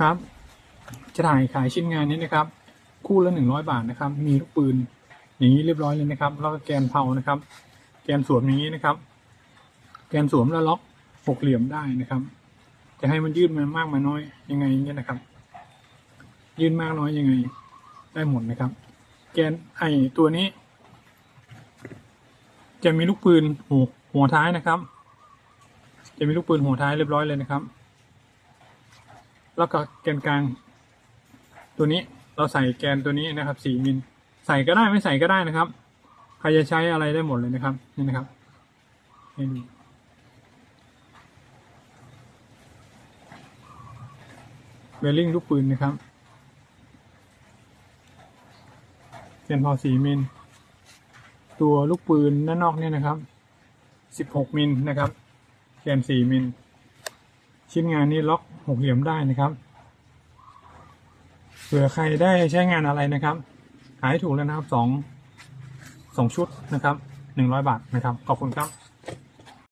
ครับ จะถ่ายขายชิ้นงานนี้นะครับ คู่ละหนึ่งร้อยบาทนะครับ มีลูกปืน อย่างนี้เรียบร้อยเลยนะครับ แล้วก็แกนเพานะครับ แกนสวมอย่างนี้นะครับ แกนสวมแล้วล็อกหกเหลี่ยมได้นะครับ จะให้มันยืดมามากมาน้อยยังไงเนี่ยนะครับ ยืดมากน้อยยังไง ได้หมดนะครับ แกนไอตัวนี้ จะมีลูกปืนหัวหัวท้ายนะครับ จะมีลูกปืนหัวท้ายเรียบร้อยเลยนะครับ แล้วก็แกนกลาง ตัวนี้เราใส่แกนตัวนี้นะครับสี่มิลใส่ก็ได้ไม่ใส่ก็ได้นะครับ ใครจะใช้อะไรได้หมดเลยนะครับนี่นะครับให้ดูเวลลิงลูกปืนนะครับแกนพอสีมิล ตัวลูกปืนด้านนอกเนี่ยนะครับสิบหกมิลนะครับแกนสี่มิล ชิ้นงานนี้ล็อกหกเหลี่ยมได้นะครับเผื่อใครได้ใช้งานอะไรนะครับขายถูกแล้วนะครับสองสองชุดนะครับหนึ่งร้อยบาทนะครับขอบคุณครับ